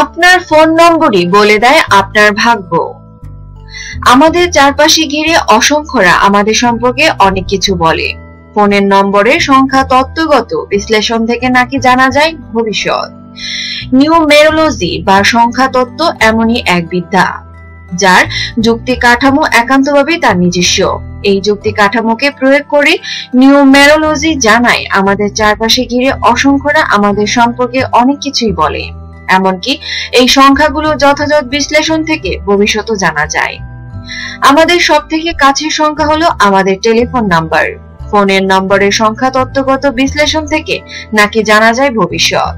আপনার ফোন নম্বরই বলে দেয় আপনার ভাগ্য। আমাদের চারপাশে ঘিরে অসংখ্যরা আমাদের সম্পর্কে অনেক কিছু বলে। ফোনের নম্বরের সংখ্যা তত্ত্বগত বিশ্লেষণ থেকে নাকি জানা যায় ভবিষ্যৎ। নিউমেরোলজি বা সংখ্যা তত্ত্ব এমনই এক বিদ্যা, যার যুক্তি কাঠামো একান্তভাবে তার নিজস্ব। এই যুক্তি কাঠামোকে প্রয়োগ করে নিউমেরোলজি জানায় আমাদের চারপাশে ঘিরে অসংখ্যরা আমাদের সম্পর্কে অনেক কিছুই বলে। এমনকি এই সংখ্যাগুলো যথাযথ বিশ্লেষণ থেকে ভবিষ্যৎও জানা যায়। আমাদের সব থেকে কাছের সংখ্যা হলো আমাদের টেলিফোন নাম্বার। ফোনের নম্বরের সংখ্যা তত্ত্বগত বিশ্লেষণ থেকে নাকি জানা যায় ভবিষ্যৎ।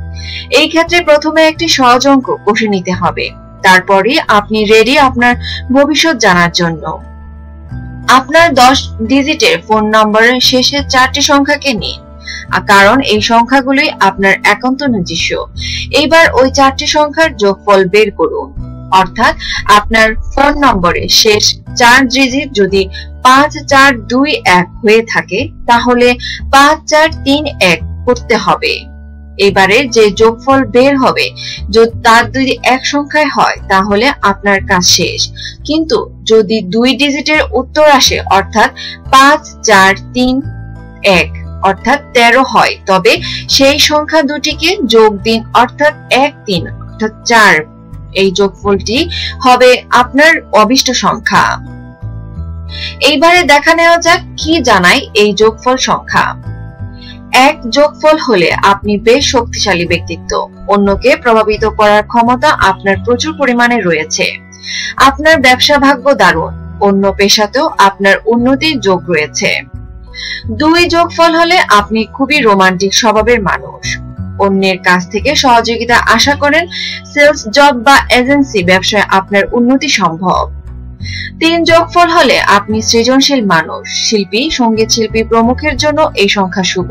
এই ক্ষেত্রে প্রথমে একটি সহজ অঙ্ক কষে নিতে হবে। তারপরে আপনি রেডি আপনার ভবিষ্যৎ জানার জন্য। আপনার দশ ডিজিটের ফোন নম্বরের শেষের চারটি সংখ্যাকে নিন। কারণ এই সংখ্যাগুলোই আপনার একান্ত নিজস্ব। এইবার ওই চারটি সংখ্যার যোগফল বের করুন। অর্থাৎ আপনার ফোন নম্বরে শেষ চার ডিজিট যদি পাঁচ চার দুই এক হয়ে থাকে, তাহলে পাঁচ চার তিন এক করতে হবে। এবারে যে যোগফল বের হবে যদি তার যদি এক সংখ্যায় হয়, তাহলে আপনার কাজ শেষ। কিন্তু যদি দুই ডিজিটের উত্তর আসে, অর্থাৎ পাঁচ চার তিন এক অর্থাৎ তেরো হয়। তবে সেই সংখ্যা দুটিকে যোগ দিন অর্থাৎ এক তিন, অর্থাৎ চার। এই যোগফলটি হবে আপনার অবিষ্ট সংখ্যা। এইবারে দেখা নেওয়া যাক কি জানায় এই যোগফল সংখ্যা। এক যোগফল হলে আপনি বেশ শক্তিশালী ব্যক্তিত্ব। অন্যকে প্রভাবিত করার ক্ষমতা আপনার প্রচুর পরিমাণে রয়েছে। আপনার ব্যবসা ভাগ্য দারুণ। অন্য পেশাতেও আপনার উন্নতির যোগ রয়েছে। দুই যোগফল হলে আপনি খুবই রোমান্টিক স্বভাবের মানুষ। অন্যের কাছ থেকে সহযোগিতা আশা করেন সেলস জব বা এজেন্সি ব্যবসায় আপনার উন্নতি সম্ভব। তিন যোগফল হলে আপনি সৃজনশীল মানুষ, শিল্পী, সংগীত শিল্পী প্রমুখের জন্য এই সংখ্যা শুভ।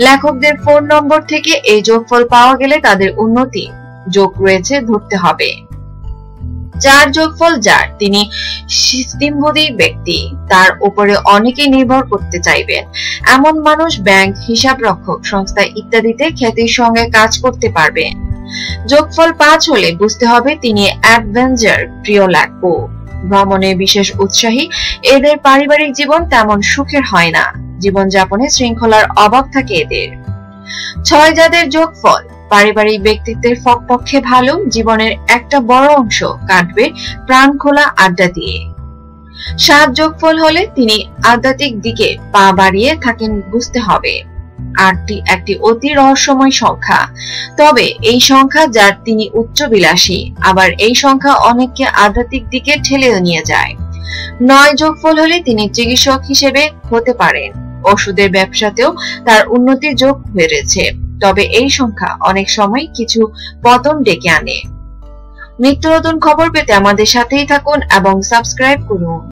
লেখকদের ফোন নম্বর থেকে এই যোগফল পাওয়া গেলে তাদের উন্নতি যোগ রয়েছে ধরতে হবে। যার যোগফল যার, তিনি সিস্তিমবোধী ব্যক্তি। তার উপরে অনেকে নির্ভর করতে চাইবেন। এমন মানুষ ব্যাংক হিসাব রক্ষক সংস্থা ইত্যাদিতে খ্যাতির সঙ্গে কাজ করতে পারবেন। যোগফল পাঁচ হলে বুঝতে হবে তিনি অ্যাডভেঞ্চার, প্রিয় লাগবো ভ্রমণে বিশেষ উৎসাহী, এদের পারিবারিক জীবন তেমন সুখের হয় না। জীবনযাপনে শৃঙ্খলার অভাব থাকে এদের। ছয় যাদের যোগফল পারিবারিক ব্যক্তিত্বের পক্ষে ভালো, জীবনের একটা বড় অংশ কাটবে প্রাণ খোলা আড্ডা দিয়ে। সাত যোগফল হলে তিনি আধ্যাত্মিক দিকে পা বাড়িয়ে থাকেন বুঝতে হবে। আটটি, একটি অতি রহস্যময় সংখ্যা। তবে এই সংখ্যা যার তিনি উচ্চ বিলাসী আবার এই সংখ্যা অনেককে আধ্যাত্মিক দিকে ঠেলে নিয়ে যায়। নয় যোগফল হলে তিনি চিকিৎসক হিসেবে হতে পারেন। ওষুধের ব্যবসাতেও তার উন্নতির যোগ বেড়েছে তবে এই সংখ্যা অনেক সময় কিছু পতন ডেকে আনে। নিত্য নতুন খবর পেতে আমাদের সাথেই থাকুন এবং সাবস্ক্রাইব করুন।